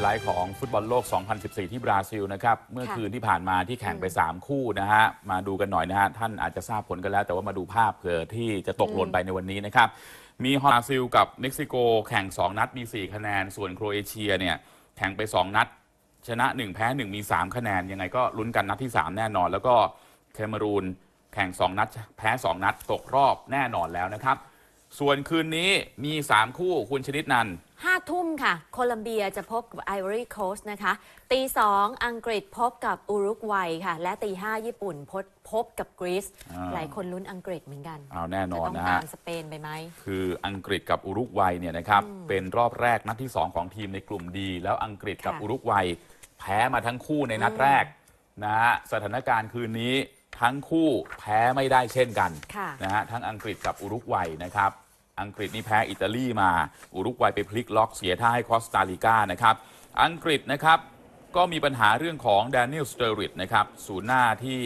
ไลท์ของฟุตบอลโลก 2014 ที่บราซิลนะครับ เมื่อค่ะคืนที่ผ่านมาที่แข่งไป 3 คู่นะฮะ มาดูกันหน่อยนะฮะ ท่านอาจจะทราบผลกันแล้ว แต่ว่ามาดูภาพเผื่อที่จะตกหล่นไปในวันนี้นะครับ มีบราซิลกับเม็กซิโกแข่ง 2 นัดมี 4 คะแนน ส่วนโครเอเชียเนี่ยแข่งไป 2 นัด ชนะ 1 แพ้ 1 มี 3 คะแนน ยังไงก็ลุ้นกันนัดที่ 3 แน่นอน แล้วก็เคเมรูนแข่ง 2 นัด แพ้ 2 นัดตกรอบแน่นอนแล้วนะครับ ส่วนคืนนี้มี 3 คู่คุณชนิดนันท์ ห้าทุ่มค่ะ โคลัมเบียจะพบกับไอวอรี่โคสต์นะคะ ตีสองอังกฤษพบกับอุรุกวัยค่ะ และตีห้าญี่ปุ่นพบพบกับกรีซอ่า หลายคนลุ้นอังกฤษเหมือนกันเอาแน่นจะอนต้องนะตาฮะ มสเปนไปไหม คืออังกฤษกับอุรุกวัยเนี่ยนะครับเป็นรอบแรกนัดที่ 2 ของทีมในกลุ่มดี แล้วอังกฤษกับค่ะอุรุกวัยแพ้มาทั้งคู่ในนัดแรกนะฮะสถานการณ์คืนนี้ทั้งคู่แพ้ไม่ได้เช่นกันค่ะ นะฮะทั้งอังกฤษกับอุรุกวัยนะครับ อังกฤษนี่แพ้อิตาลีมา อุรุกวัยไปพลิกล็อกเสียท่าให้คอสตาริกานะครับ อังกฤษนะครับก็มีปัญหาเรื่องของแดเนียลสเตอริดนะครับศูนย์หน้าที่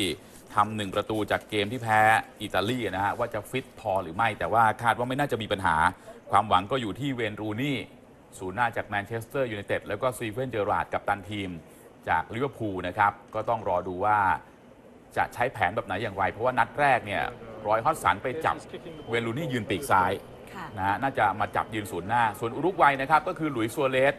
ทำหนึ่งประตูจากเกมที่แพ้อิตาลีนะฮะว่าจะฟิตพอหรือไม่ แต่ว่าคาดว่าไม่น่าจะมีปัญหา ความหวังก็อยู่ที่เวนรูนี่ศูนย์หน้าจากแมนเชสเตอร์ยูไนเต็ดแล้วก็ซีเฟนเจอราร์ดกับตันทีมจากลิเวอร์พูลนะครับก็ต้องรอดูว่าจะใช้แผนแบบไหนอย่างไร เพราะว่านัดแรกเนี่ยรอยฮอตสันไปจับเวลูนี่ยืนปีกซ้าย นะฮะน่าจะมาจับยืนศูนย์หน้า ส่วนอุรุกวัยนะครับก็คือหลุยส์ซัวเรส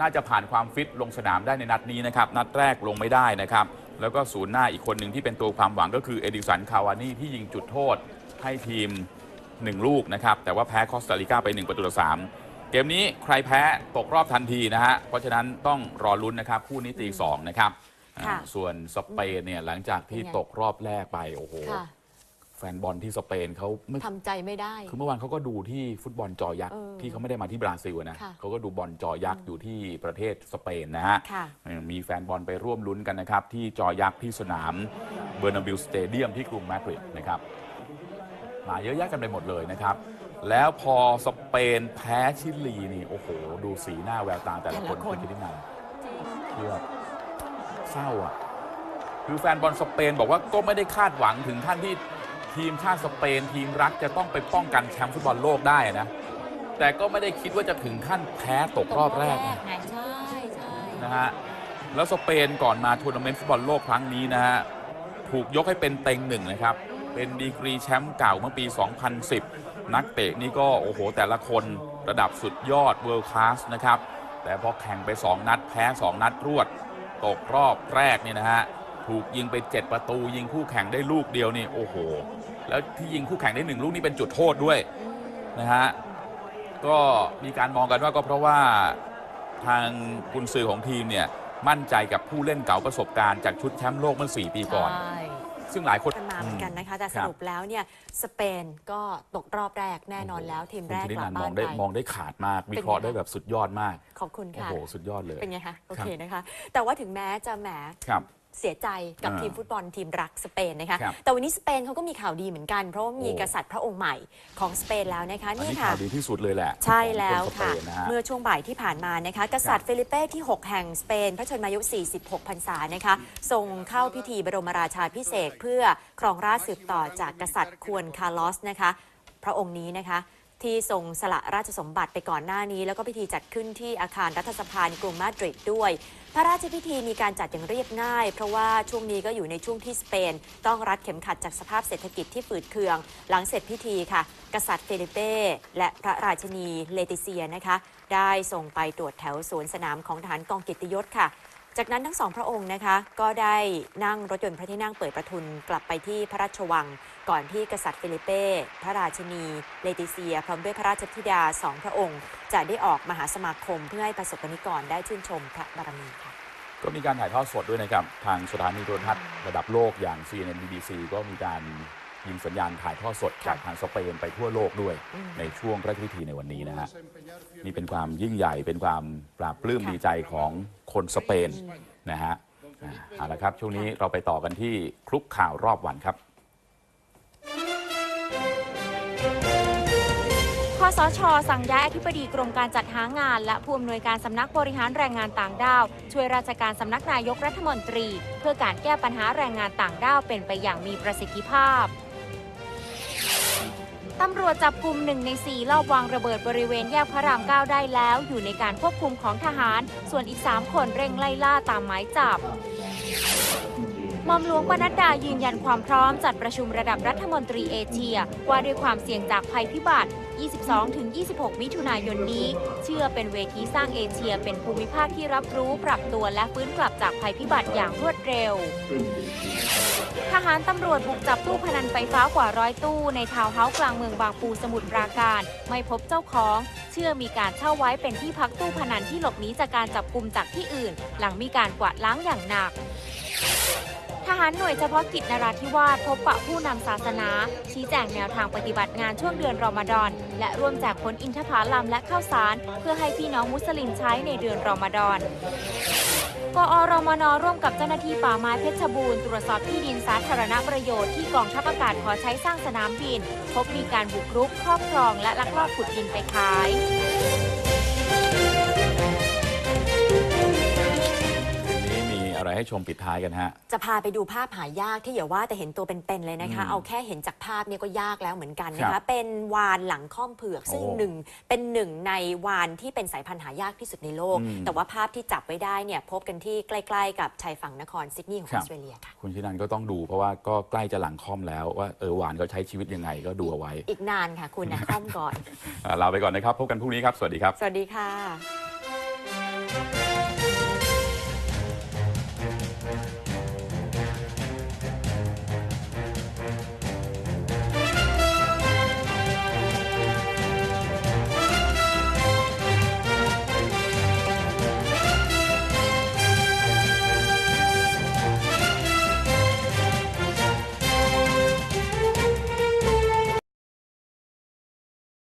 น่าจะผ่านความฟิตลงสนามได้ในนัดนี้นะครับ นัดแรกลงไม่ได้นะครับ แล้วก็ศูนย์หน้าอีกคนหนึ่งที่เป็นตัวความหวังก็คือเอดิสันคาวานี่ที่ยิงจุดโทษให้ทีม 1 ลูกนะครับ แต่ว่าแพ้คอสตาริกาไป 1 ประตูต่อ3เกมนี้ใครแพ้ตกรอบทันทีนะฮะเพราะฉะนั้นต้องรอลุ้นนะครับคู่นี้ตีสองนะครับอ่าค่ะส่วนสเปนเนี่ยหลังจากที่เป็นไงตกรอบแรกไปโอ้โหค่ะแฟนบอลที่สเปนเขาไม่ทำใจไม่ได้ คือเมื่อวานเขาก็ดูที่ฟุตบอลจอยักษ์เออที่เขาไม่ได้มาที่บราซิลนะค่ะเขาก็ดูบอลจอยักษ์อยู่ที่ประเทศสเปนนะฮะค่ะเออมีแฟนบอลไปร่วมลุ้นกันนะครับ ที่จอยักษ์ที่สนามเบอร์นาบิลสเตเดียมที่กรุงมาดริดนะครับมาเยอะแยะกันไปหมดเลยนะครับ แล้วพอสเปนแพ้ชิลีนี่โอ้โห ดูสีหน้าแววตาแต่ละคนแต่ละคนคุณจะได้นำคือแบบเศร้าอะคือแฟนบอลสเปนบอกว่าก็ไม่ได้คาดหวังถึงขั้นที่ ทีมชาติสเปนทีมรักจะต้องไปป้องกันแชมป์ฟุตบอลโลกได้นะ แต่ก็ไม่ได้คิดว่าจะถึงขั้นแพ้ตกรอบแรกนะไงใช่ใช่นะฮะแล้วสเปนก่อนมาทัวร์นาเมนต์ฟุตบอลโลกครั้งนี้นะฮะถูกยกให้เป็นเต็งหนึ่งนะครับ เป็นดีกรีแชมป์เก่าเมื่อปี 2010 นักเตะนี่ก็โอ้โหแต่ละคนระดับสุดยอดเวิลด์คลาสนะครับ แต่พอแข่งไป 2 นัดแพ้ 2 นัดรวด ตกรอบแรกเนี่ยนะฮะ ถูกยิงไป 7 ประตู ยิงคู่แข่งได้ลูกเดียวนี่โอ้โห แล้วที่ยิงคู่แข่งได้หนึ่งลูกนี่เป็นจุดโทษด้วยนะฮะก็มีการมองกันว่าก็เพราะว่าทางกุนซือของทีมเนี่ยมั่นใจกับผู้เล่นเก่าประสบการณ์จากชุดแชมป์โลกเมื่อ 4 ปีก่อนใช่ซึ่งหลายคนกันมาเหมือนกันนะคะ แต่คสรับรุปแล้วเนี่ยสเปนก็ตกรอบแรกแน่นอนแล้วทีมคุณแรกชนิกลับนันท์มบ้าองนได้ไปมองได้ขาดมาก วิเคราะห์เป็นไงได้แบบสุดยอดมาก ขอบคุณโอ้ค่ะโห สุดยอดเลย เป็นไงคะ โอครับเคนะคะ แต่ว่าถึงแม้จะแหมครับ เสียใจกับอ่าทีมฟุตบอลทีมรักสเปนนะคะ ครับ แต่วันนี้สเปนเขาก็มีข่าวดีเหมือนกัน เพราะว่ามีโอ้กษัตริย์พระองค์ใหม่ของสเปนแล้วนะคะอันนี่นี้ค่ะ ข่าวดีที่สุดเลยแหละใช่ของแล้วนสเปค่ะ นนะฮะ เมื่อช่วงบ่ายที่ผ่านมานะคะ กษัตริย์เฟลิเป้ที่ 6 แห่งสเปน พระชนมายุ 46 พรรษานะคะทรงเข้าพิธีบรมราชาพิเศษกเพื่อครองราชย์สืบต่อจากกษัตริย์ควนคาร์ลอสนะคะ พระองค์นี้นะคะ ที่ทรงสละราชสมบัติไปก่อนหน้านี้ แล้วก็พิธีจัดขึ้นที่อาคารรัฐสภาในกรุงมาดริดด้วย พระราชพิธีมีการจัดอย่างเรียบง่าย เพราะว่าช่วงนี้ก็อยู่ในช่วงที่สเปน ต้องรัดเข็มขัดจากสภาพเศรษฐกิจที่ฝืดเคือง หลังเสร็จพิธีค่ะ กษัตริย์เฟลิเป้และพระราชนีเลติเซียนะคะ ได้ส่งไปตรวจแถวสวนสนามของฐานกองกียรติยศค่ะ จากนั้นทั้งสองพระองค์นะคะก็ได้นั่งรถยนต์พระที่นั่งเปิดประทุนกลับไปที่พระราชวัง ก่อนที่กษัตริย์ฟิลิเป้ พระราชินี เลติเซีย พร้อมด้วยพระราชธิดาสองพระองค์ จะได้ออกมหาสมาคมเพื่อให้ประสบกนิกรได้ชื่นชมพระบารมีค่ะก็มีการถ่ายทอดสดด้วยนะครับ ทางสถานีโทรทัศน์ระดับโลกอย่าง CNN BBC ก็มีการ ยิงสัญญาณถ่ายทอดสดจากทางสเปนไปทั่วโลกด้วยอืมในช่วงพระราชพิธีในวันนี้นะฮะนี่เป็นความยิ่งใหญ่เป็นความปราบปลื้มค่ะดีใจของคนสเปนนะฮะอ่าเอาละครับช่วงนี้เราไปต่อกันที่คลุกข่าวรอบวันครับคอสช สั่งย้ายอธิบดีกรมการจัดหางาน และผู้อำนวยการสำนักบริหารแรงงานต่างด้าว ช่วยราชการสำนักนายกรัฐมนตรี เพื่อการแก้ปัญหาแรงงานต่างด้าวเป็นไปอย่างมีประสิทธิภาพ ตำรวจจับกลุ่มหนึ่งในสี่ลอบวางระเบิดบริเวณแยกพระรามเก้าได้แล้ว อยู่ในการควบคุมของทหาร ส่วนอีก 3 คนเร่งไล่ล่าตามหมายจับ มอมหลวงปนัดดายืนยันความพร้อมจัดประชุมระดับรัฐมนตรีเอเชีย ว่าด้วยความเสี่ยงจากภัยพิบัติ 22-26 มิถุนายนนี้ เชื่อเป็นเวทีสร้างเอเชียเป็นภูมิภาคที่รับรู้ปรับตัวและฟื้นกลับจากภัยพิบัติอย่างรวดเร็ว ทหารตำรวจบุกจับตู้พนันไฟฟ้ากว่าร้อยตู้ ในทาวน์เฮาส์กลางเมืองบางปูสมุทรปราการ ไม่พบเจ้าของ เชื่อมีการเช่าไว้เป็นที่พักตู้พนันที่หลบหนีจากการจับกลุ่มจากที่อื่น หลังมีการกวาดล้างอย่างหนัก หารหน่วยเฉพาะกิจนราธิวาสพบปะผู้นำศาสนา ชี้แจงแนวทางปฏิบัติงานช่วงเดือนรอมฎอน และร่วมแจกผลอินทผลัมและข้าวสาร เพื่อให้พี่น้องมุสลิมใช้ในเดือนรอมฎอนกอรมนร่วมกับเจ้าหน้าที่ป่าไม้เพชรบูรณ์ตรวจสอบที่ดินสาธารณประโยชน์ที่กองทัพอากาศขอใช้สร้างสนามบิน พบมีการบุกรุกครอบครองและลักลอบขุดดินไปขาย อะไรให้ชมปิดท้ายกันฮะ จะพาไปดูภาพหายากที่อย่าว่าแต่เห็นตัวเป็นๆเลยนะคะอืมเอาแค่เห็นจากภาพเนี่ยก็ยากแล้วเหมือนกันนะครัคะ บเป็นวานหลังค่อมเผือกซึ่งโอ้หนึ่งเป็นหนึ่งในวานที่เป็นสายพันธุ์หายากที่สุดในโลก อืม แต่ว่าภาพที่จับไว้ได้เนี่ยพบกันที่ใกล้ๆ กับชายฝั่งนครซิดนีย์ของครัอบอสเตรเลียค่ะ คุณชินันก็ต้องดูเพราะว่าก็ใกล้จะหลังค่อมแล้วว่าเออหวานเขาใช้ชีวิตยังไงก็ดูเอาไว้อีกนานค่ะคุณนะค่อมก่อน อ่าลาไปก่อนนะครับ พบกันพรุ่งนี้ครับ สวัสดีครับ สวัสดีค่ะ